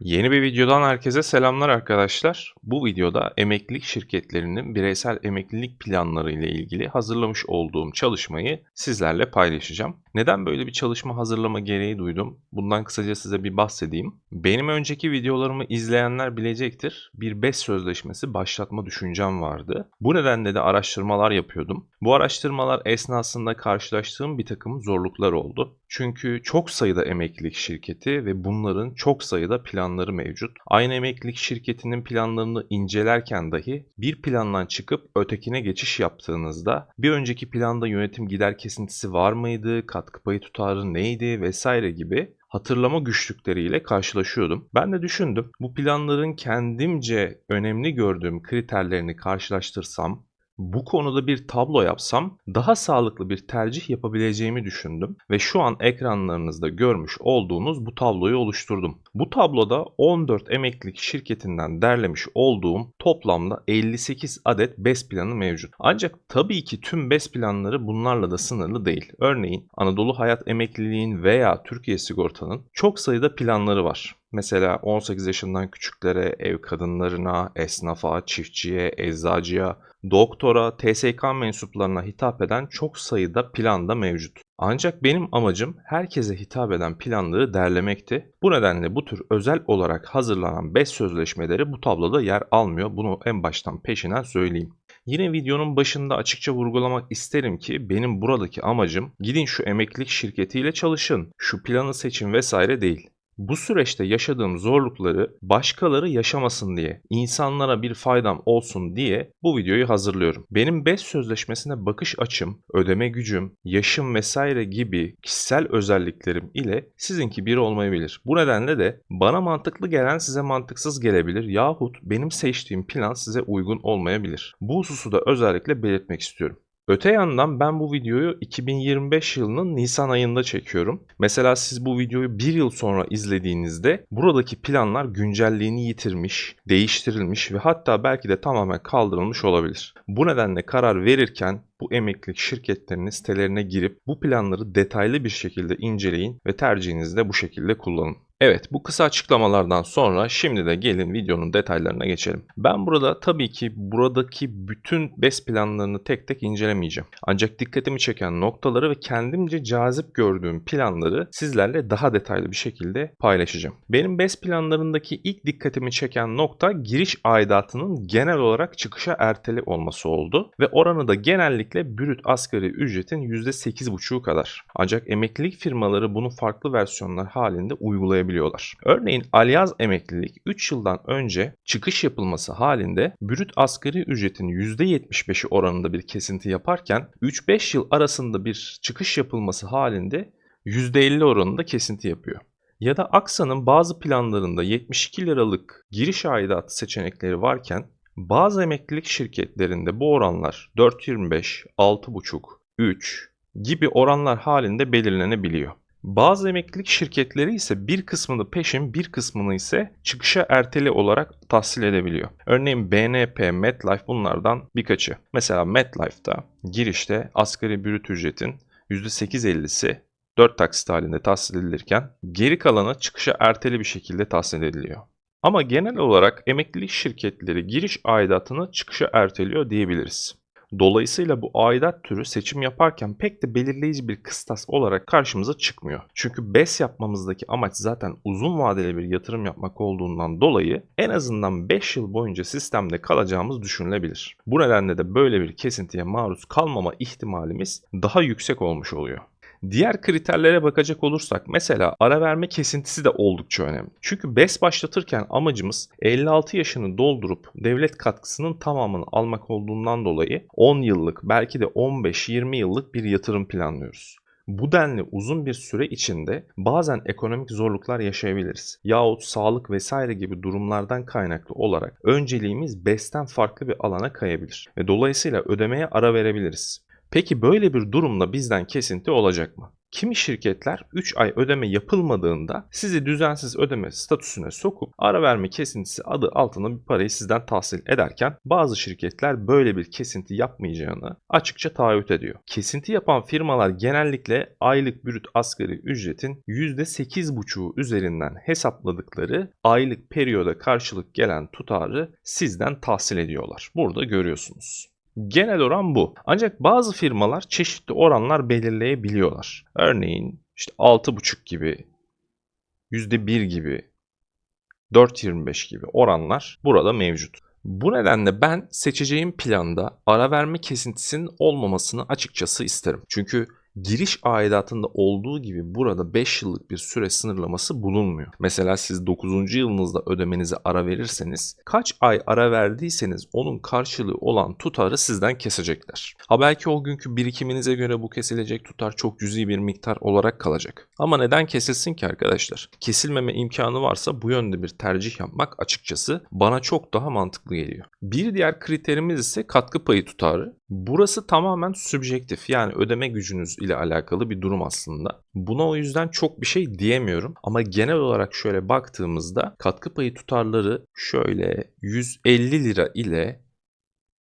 Yeni bir videodan herkese selamlar arkadaşlar. Bu videoda emeklilik şirketlerinin bireysel emeklilik planları ile ilgili hazırlamış olduğum çalışmayı sizlerle paylaşacağım. Neden böyle bir çalışma hazırlama gereği duydum? Bundan kısaca size bir bahsedeyim. Benim önceki videolarımı izleyenler bilecektir. Bir BES sözleşmesi başlatma düşüncem vardı. Bu nedenle de araştırmalar yapıyordum. Bu araştırmalar esnasında karşılaştığım bir takım zorluklar oldu. Çünkü çok sayıda emeklilik şirketi ve bunların çok sayıda planları mevcut. Aynı emeklilik şirketinin planlarını incelerken dahi bir plandan çıkıp ötekine geçiş yaptığınızda bir önceki planda yönetim gider kesintisi var mıydı, katkı payı tutarı neydi vesaire gibi hatırlama güçlükleriyle karşılaşıyordum. Ben de düşündüm bu planların kendimce önemli gördüğüm kriterlerini karşılaştırsam bu konuda bir tablo yapsam daha sağlıklı bir tercih yapabileceğimi düşündüm ve şu an ekranlarınızda görmüş olduğunuz bu tabloyu oluşturdum. Bu tabloda 14 emeklilik şirketinden derlemiş olduğum toplamda 58 adet BES planı mevcut. Ancak tabii ki tüm BES planları bunlarla da sınırlı değil. Örneğin Anadolu Hayat Emekliliğin veya Türkiye Sigorta'nın çok sayıda planları var. Mesela 18 yaşından küçüklere, ev kadınlarına, esnafa, çiftçiye, eczacıya, doktora, TSK mensuplarına hitap eden çok sayıda plan da mevcut. Ancak benim amacım herkese hitap eden planları derlemekti. Bu nedenle bu tür özel olarak hazırlanan 5 sözleşmeleri bu tabloda yer almıyor. Bunu en baştan peşinen söyleyeyim. Yine videonun başında açıkça vurgulamak isterim ki benim buradaki amacım gidin şu emeklilik şirketiyle çalışın, şu planı seçin vesaire değil. Bu süreçte yaşadığım zorlukları başkaları yaşamasın diye, insanlara bir faydam olsun diye bu videoyu hazırlıyorum. Benim BES sözleşmesine bakış açım, ödeme gücüm, yaşım vesaire gibi kişisel özelliklerim ile sizinki bir olmayabilir. Bu nedenle de bana mantıklı gelen size mantıksız gelebilir yahut benim seçtiğim plan size uygun olmayabilir. Bu hususu da özellikle belirtmek istiyorum. Öte yandan ben bu videoyu 2025 yılının Nisan ayında çekiyorum. Mesela siz bu videoyu bir yıl sonra izlediğinizde buradaki planlar güncelliğini yitirmiş, değiştirilmiş ve hatta belki de tamamen kaldırılmış olabilir. Bu nedenle karar verirken bu emeklilik şirketlerinin sitelerine girip bu planları detaylı bir şekilde inceleyin ve tercihinizi de bu şekilde kullanın. Evet bu kısa açıklamalardan sonra şimdi de gelin videonun detaylarına geçelim. Ben burada tabii ki buradaki bütün BES planlarını tek tek incelemeyeceğim. Ancak dikkatimi çeken noktaları ve kendimce cazip gördüğüm planları sizlerle daha detaylı bir şekilde paylaşacağım. Benim BES planlarındaki ilk dikkatimi çeken nokta giriş aidatının genel olarak çıkışa erteli olması oldu ve oranı da genellikle brüt asgari ücretin %8,5'u kadar. Ancak emeklilik firmaları bunu farklı versiyonlar halinde uygulayabiliyor ödeyebiliyorlar. Örneğin Alyaz emeklilik 3 yıldan önce çıkış yapılması halinde brüt asgari ücretin %75'i oranında bir kesinti yaparken 3-5 yıl arasında bir çıkış yapılması halinde %50 oranında kesinti yapıyor. Ya da Aksa'nın bazı planlarında 72 liralık giriş aidatı seçenekleri varken bazı emeklilik şirketlerinde bu oranlar 4.25, 6.5, 3 gibi oranlar halinde belirlenebiliyor. Bazı emeklilik şirketleri ise bir kısmını peşin bir kısmını ise çıkışa erteli olarak tahsil edebiliyor. Örneğin BNP, MetLife bunlardan birkaçı. Mesela MetLife'da girişte asgari brüt ücretin %8.50'si 4 taksit halinde tahsil edilirken geri kalanı çıkışa erteli bir şekilde tahsil ediliyor. Ama genel olarak emeklilik şirketleri giriş aidatını çıkışa erteliyor diyebiliriz. Dolayısıyla bu aidat türü seçim yaparken pek de belirleyici bir kıstas olarak karşımıza çıkmıyor. Çünkü BES yapmamızdaki amaç zaten uzun vadeli bir yatırım yapmak olduğundan dolayı en azından 5 yıl boyunca sistemde kalacağımız düşünülebilir. Bu nedenle de böyle bir kesintiye maruz kalmama ihtimalimiz daha yüksek olmuş oluyor. Diğer kriterlere bakacak olursak mesela ara verme kesintisi de oldukça önemli. Çünkü BES başlatırken amacımız 56 yaşını doldurup devlet katkısının tamamını almak olduğundan dolayı 10 yıllık belki de 15-20 yıllık bir yatırım planlıyoruz. Bu denli uzun bir süre içinde bazen ekonomik zorluklar yaşayabiliriz. Yahut sağlık vesaire gibi durumlardan kaynaklı olarak önceliğimiz BES'ten farklı bir alana kayabilir. Ve dolayısıyla ödemeye ara verebiliriz. Peki böyle bir durumda bizden kesinti olacak mı? Kimi şirketler 3 ay ödeme yapılmadığında sizi düzensiz ödeme statüsüne sokup ara verme kesintisi adı altında bir parayı sizden tahsil ederken bazı şirketler böyle bir kesinti yapmayacağını açıkça taahhüt ediyor. Kesinti yapan firmalar genellikle aylık brüt asgari ücretin %8,5'u üzerinden hesapladıkları aylık periyoda karşılık gelen tutarı sizden tahsil ediyorlar. Burada görüyorsunuz. Genel oran bu. Ancak bazı firmalar çeşitli oranlar belirleyebiliyorlar. Örneğin işte 6,5 gibi, %1 gibi, 4.25 gibi oranlar burada mevcut. Bu nedenle ben seçeceğim planda ara verme kesintisinin olmamasını açıkçası isterim. Çünkü giriş aidatında olduğu gibi burada 5 yıllık bir süre sınırlaması bulunmuyor. Mesela siz 9. yılınızda ödemenize ara verirseniz kaç ay ara verdiyseniz onun karşılığı olan tutarı sizden kesecekler. Ha belki o günkü birikiminize göre bu kesilecek tutar çok cüzi bir miktar olarak kalacak. Ama neden kesilsin ki arkadaşlar? Kesilmeme imkanı varsa bu yönde bir tercih yapmak açıkçası bana çok daha mantıklı geliyor. Bir diğer kriterimiz ise katkı payı tutarı. Burası tamamen sübjektif yani ödeme gücünüz ile alakalı bir durum aslında. Buna o yüzden çok bir şey diyemiyorum ama genel olarak şöyle baktığımızda katkı payı tutarları şöyle 150 lira ile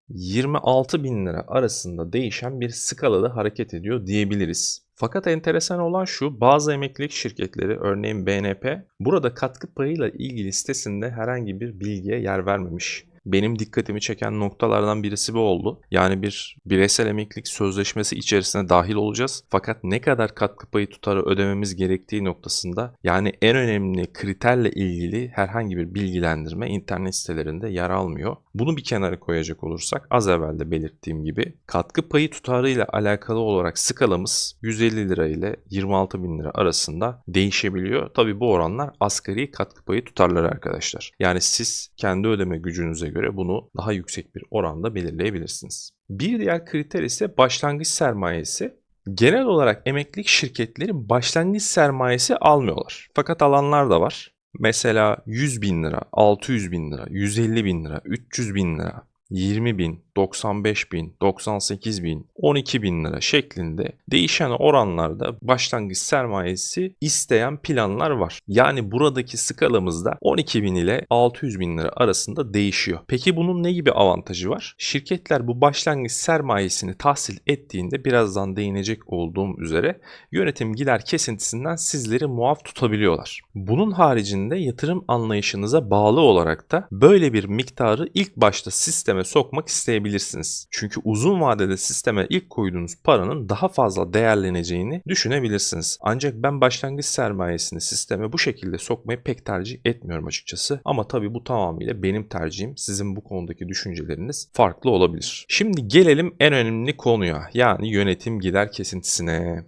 26 bin lira arasında değişen bir skalada hareket ediyor diyebiliriz. Fakat enteresan olan şu bazı emeklilik şirketleri örneğin BNP burada katkı payıyla ilgili sitesinde herhangi bir bilgiye yer vermemiş benim dikkatimi çeken noktalardan birisi bu oldu. Yani bir bireysel emeklilik sözleşmesi içerisine dahil olacağız. Fakat ne kadar katkı payı tutarı ödememiz gerektiği noktasında yani en önemli kriterle ilgili herhangi bir bilgilendirme internet sitelerinde yer almıyor. Bunu bir kenara koyacak olursak az evvel de belirttiğim gibi katkı payı tutarıyla alakalı olarak skalamız 150 lira ile 26 bin lira arasında değişebiliyor. Tabi bu oranlar asgari katkı payı tutarları arkadaşlar. Yani siz kendi ödeme gücünüze göre bunu daha yüksek bir oranda belirleyebilirsiniz. Bir diğer kriter ise başlangıç sermayesi. Genel olarak emeklilik şirketleri başlangıç sermayesi almıyorlar. Fakat alanlar da var. Mesela 100 bin lira, 600 bin lira, 150 bin lira, 300 bin lira, 20 bin, 95 bin, 98 bin, 12 bin lira şeklinde değişen oranlarda başlangıç sermayesi isteyen planlar var. Yani buradaki skalamızda 12 bin ile 600 bin lira arasında değişiyor. Peki bunun ne gibi avantajı var? Şirketler bu başlangıç sermayesini tahsil ettiğinde birazdan değinecek olduğum üzere yönetim gider kesintisinden sizleri muaf tutabiliyorlar. Bunun haricinde yatırım anlayışınıza bağlı olarak da böyle bir miktarı ilk başta sisteme sokmak isteyebilirsiniz düşünebilirsiniz. Çünkü uzun vadede sisteme ilk koyduğunuz paranın daha fazla değerleneceğini düşünebilirsiniz. Ancak ben başlangıç sermayesini sisteme bu şekilde sokmayı pek tercih etmiyorum açıkçası. Ama tabii bu tamamıyla benim tercihim. Sizin bu konudaki düşünceleriniz farklı olabilir. Şimdi gelelim en önemli konuya yani yönetim gider kesintisine.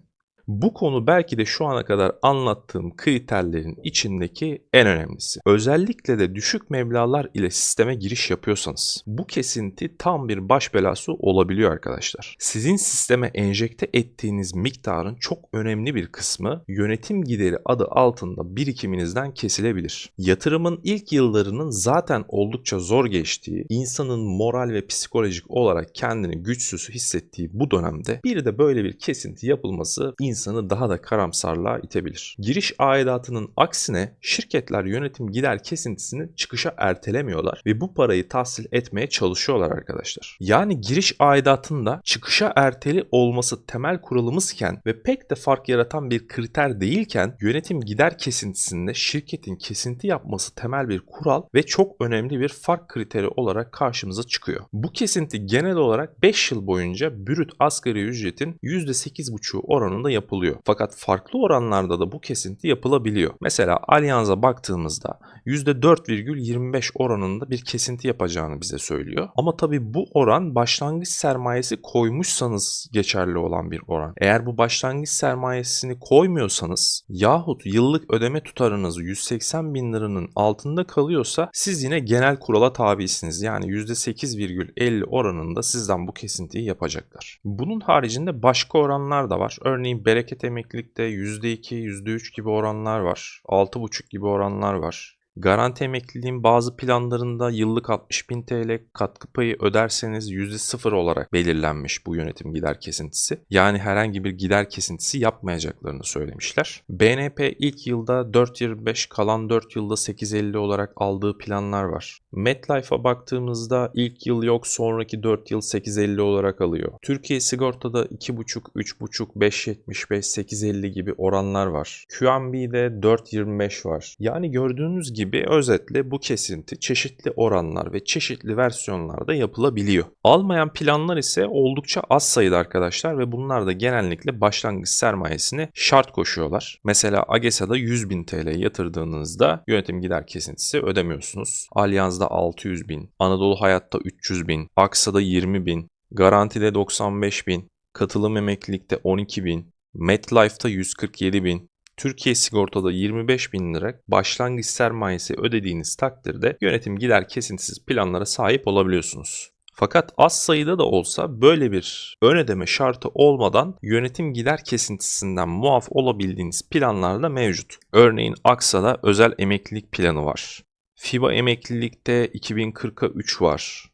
Bu konu belki de şu ana kadar anlattığım kriterlerin içindeki en önemlisi. Özellikle de düşük meblalar ile sisteme giriş yapıyorsanız bu kesinti tam bir baş belası olabiliyor arkadaşlar. Sizin sisteme enjekte ettiğiniz miktarın çok önemli bir kısmı yönetim gideri adı altında birikiminizden kesilebilir. Yatırımın ilk yıllarının zaten oldukça zor geçtiği, insanın moral ve psikolojik olarak kendini güçsüz hissettiği bu dönemde bir de böyle bir kesinti yapılması insan insanı daha da karamsarlığa itebilir. Giriş aidatının aksine şirketler yönetim gider kesintisini çıkışa ertelemiyorlar ve bu parayı tahsil etmeye çalışıyorlar arkadaşlar. Yani giriş aidatında çıkışa erteli olması temel kuralımızken ve pek de fark yaratan bir kriter değilken yönetim gider kesintisinde şirketin kesinti yapması temel bir kural ve çok önemli bir fark kriteri olarak karşımıza çıkıyor. Bu kesinti genel olarak 5 yıl boyunca brüt asgari ücretin %8,5 oranında yapılıyor. Fakat farklı oranlarda da bu kesinti yapılabiliyor. Mesela Allianz'a baktığımızda %4,25 oranında bir kesinti yapacağını bize söylüyor. Ama tabii bu oran başlangıç sermayesi koymuşsanız geçerli olan bir oran. Eğer bu başlangıç sermayesini koymuyorsanız yahut yıllık ödeme tutarınız 180 bin liranın altında kalıyorsa siz yine genel kurala tabisiniz. Yani %8,50 oranında sizden bu kesintiyi yapacaklar. Bunun haricinde başka oranlar da var. Örneğin bereket emeklilikte %2, %3 gibi oranlar var. 6,5 gibi oranlar var. Garanti emekliliğin bazı planlarında yıllık 60.000 TL katkı payı öderseniz %0 olarak belirlenmiş bu yönetim gider kesintisi. Yani herhangi bir gider kesintisi yapmayacaklarını söylemişler. BNP ilk yılda 4.25 kalan 4 yılda 8.50 olarak aldığı planlar var. MetLife'a baktığımızda ilk yıl yok sonraki 4 yıl 8.50 olarak alıyor. Türkiye Sigorta'da 2.5, 3.5, 5.75, 8.50 gibi oranlar var. QNB'de 4.25 var. Yani gördüğünüz gibi özetle bu kesinti çeşitli oranlar ve çeşitli versiyonlarda yapılabiliyor. Almayan planlar ise oldukça az sayıda arkadaşlar ve bunlar da genellikle başlangıç sermayesini şart koşuyorlar. Mesela AGESA'da 100.000 TL yatırdığınızda yönetim gider kesintisi ödemiyorsunuz. Allianz'da 600.000, Anadolu Hayat'ta 300.000, Aksa'da 20.000, Garanti'de 95.000, Katılım Emeklilikte 12.000, MetLife'da 147.000, Türkiye Sigorta'da 25 bin lira başlangıç sermayesi ödediğiniz takdirde yönetim gider kesintisiz planlara sahip olabiliyorsunuz. Fakat az sayıda da olsa böyle bir ön ödeme şartı olmadan yönetim gider kesintisinden muaf olabildiğiniz planlar da mevcut. Örneğin Aksa'da özel emeklilik planı var. FIBA emeklilikte 2040'a 3 var.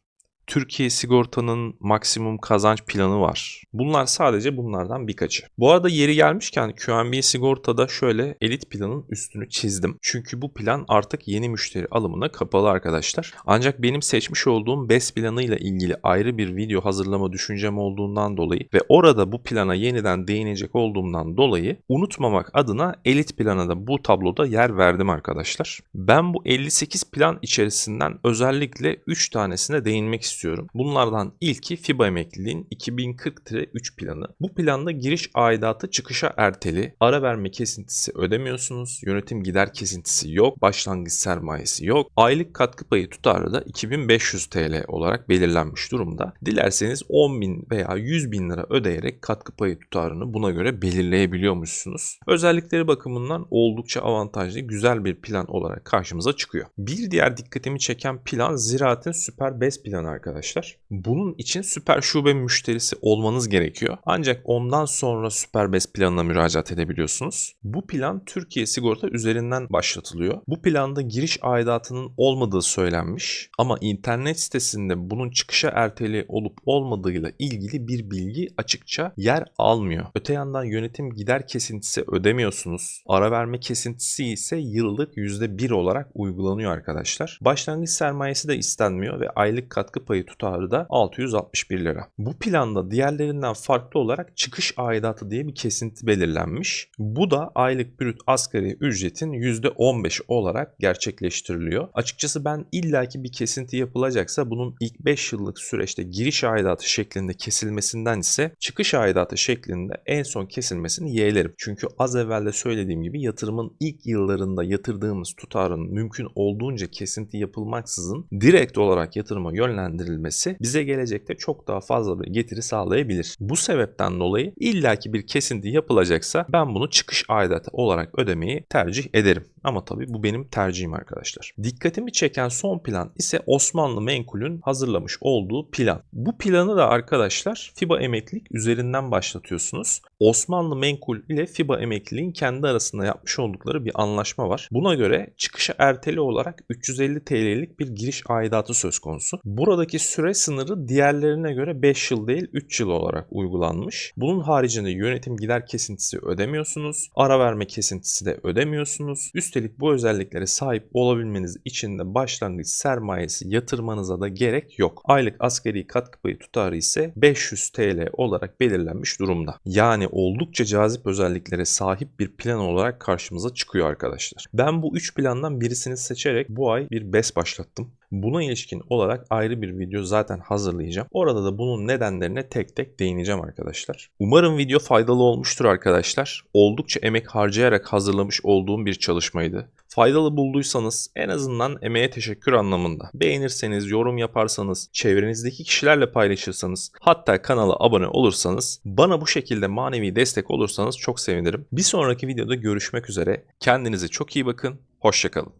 Türkiye Sigorta'nın maksimum kazanç planı var. Bunlar sadece bunlardan birkaçı. Bu arada yeri gelmişken QNB Sigorta'da şöyle elit planın üstünü çizdim. Çünkü bu plan artık yeni müşteri alımına kapalı arkadaşlar. Ancak benim seçmiş olduğum BES planıyla ilgili ayrı bir video hazırlama düşüncem olduğundan dolayı ve orada bu plana yeniden değinecek olduğumdan dolayı unutmamak adına elit plana da bu tabloda yer verdim arkadaşlar. Ben bu 58 plan içerisinden özellikle 3 tanesine değinmek istiyorum istiyorum. Bunlardan ilki FIBA emekliliğin 2040-3 planı. Bu planda giriş aidatı çıkışa erteli, ara verme kesintisi ödemiyorsunuz, yönetim gider kesintisi yok, başlangıç sermayesi yok, aylık katkı payı tutarı da 2500 TL olarak belirlenmiş durumda. Dilerseniz 10.000 veya 100.000 lira ödeyerek katkı payı tutarını buna göre belirleyebiliyormuşsunuz. Özellikleri bakımından oldukça avantajlı, güzel bir plan olarak karşımıza çıkıyor. Bir diğer dikkatimi çeken plan Ziraat'in Süper BES planı arkadaşlar. Bunun için süper şube müşterisi olmanız gerekiyor. Ancak ondan sonra süper BES planına müracaat edebiliyorsunuz. Bu plan Türkiye Sigorta üzerinden başlatılıyor. Bu planda giriş aidatının olmadığı söylenmiş ama internet sitesinde bunun çıkışa erteli olup olmadığıyla ilgili bir bilgi açıkça yer almıyor. Öte yandan yönetim gider kesintisi ödemiyorsunuz. Ara verme kesintisi ise yıllık %1 olarak uygulanıyor arkadaşlar. Başlangıç sermayesi de istenmiyor ve aylık katkı payı tutarı da 661 lira. Bu planda diğerlerinden farklı olarak çıkış aidatı diye bir kesinti belirlenmiş. Bu da aylık brüt asgari ücretin %15 olarak gerçekleştiriliyor. Açıkçası ben illaki bir kesinti yapılacaksa bunun ilk 5 yıllık süreçte giriş aidatı şeklinde kesilmesinden ise çıkış aidatı şeklinde en son kesilmesini yeğlerim. Çünkü az evvel de söylediğim gibi yatırımın ilk yıllarında yatırdığımız tutarın mümkün olduğunca kesinti yapılmaksızın direkt olarak yatırıma yönlendirilmesi bize gelecekte çok daha fazla bir getiri sağlayabilir. Bu sebepten dolayı illaki bir kesinti yapılacaksa ben bunu çıkış aidatı olarak ödemeyi tercih ederim. Ama tabii bu benim tercihim arkadaşlar. Dikkatimi çeken son plan ise Osmanlı Menkul'ün hazırlamış olduğu plan. Bu planı da arkadaşlar FIBA emeklilik üzerinden başlatıyorsunuz. Osmanlı Menkul ile FIBA emekliliğin kendi arasında yapmış oldukları bir anlaşma var. Buna göre çıkışa erteli olarak 350 TL'lik bir giriş aidatı söz konusu. Buradaki süre sınırı diğerlerine göre 5 yıl değil 3 yıl olarak uygulanmış. Bunun haricinde yönetim gider kesintisi ödemiyorsunuz. Ara verme kesintisi de ödemiyorsunuz. Üstelik bu özelliklere sahip olabilmeniz için de başlangıç sermayesi yatırmanıza da gerek yok. Aylık asgari katkı payı tutarı ise 500 TL olarak belirlenmiş durumda. Yani oldukça cazip özelliklere sahip bir plan olarak karşımıza çıkıyor arkadaşlar. Ben bu 3 plandan birisini seçerek bu ay bir BES başlattım. Buna ilişkin olarak ayrı bir video zaten hazırlayacağım. Orada da bunun nedenlerine tek tek değineceğim arkadaşlar. Umarım video faydalı olmuştur arkadaşlar. Oldukça emek harcayarak hazırlamış olduğum bir çalışmaydı. Faydalı bulduysanız en azından emeğe teşekkür anlamında beğenirseniz, yorum yaparsanız, çevrenizdeki kişilerle paylaşırsanız, hatta kanala abone olursanız, bana bu şekilde manevi destek olursanız çok sevinirim. Bir sonraki videoda görüşmek üzere. Kendinize çok iyi bakın. Hoşçakalın.